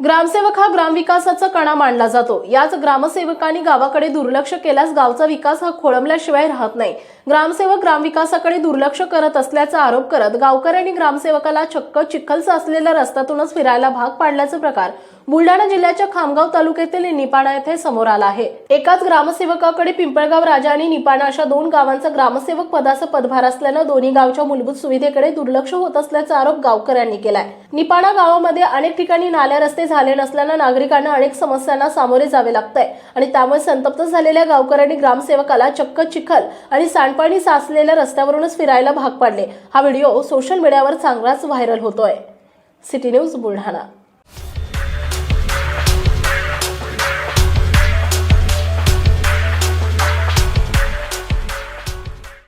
ग्रामसेवक हा ग्रामविकासाचा कणा मानला जातो. याच ग्रामसेवकांनी गावाकडे दुर्लक्ष केल्यास गावचा विकास हा खोळंबल्याशिवाय राहत नाही. ग्रामसेवक ग्रामविकासाकडे दुर्लक्ष करत असल्याचा आरोप करत गावकऱ्यांनी ग्रामसेवकाला चक्क चिखलचा असलेल्या रस्त्यातूनच फिरायला भाग पाडल्याचा प्रकार बुलढाणा जिल्ह्याच्या खामगाव तालुक्यातील निपाणा येथे समोर आला आहे. एकाच ग्रामसेवकाकडे पिंपळगाव राजा आणि निपाणा अशा दोन गावांचा ग्रामसेवक पदाचा पदभार असल्यानं दोन्ही गावच्या मूलभूत सुविधेकडे दुर्लक्ष होत असल्याचा आरोप गावकऱ्यांनी केलाय. निपाणा गावामध्ये अनेक ठिकाणी नाल्या रस्ते झाले नसल्यानं नागरिकांना अनेक समस्यांना सामोरे जावे लागतंय. आणि त्यामुळे संतप्त झालेल्या गावकऱ्यांनी ग्रामसेवकाला चक्क चिखल आणि सांडपाणी साचलेल्या रस्त्यावरूनच फिरायला भाग पाडले. हा व्हिडिओ सोशल मीडियावर चांगलाच व्हायरल होतोय. City news Buldhana.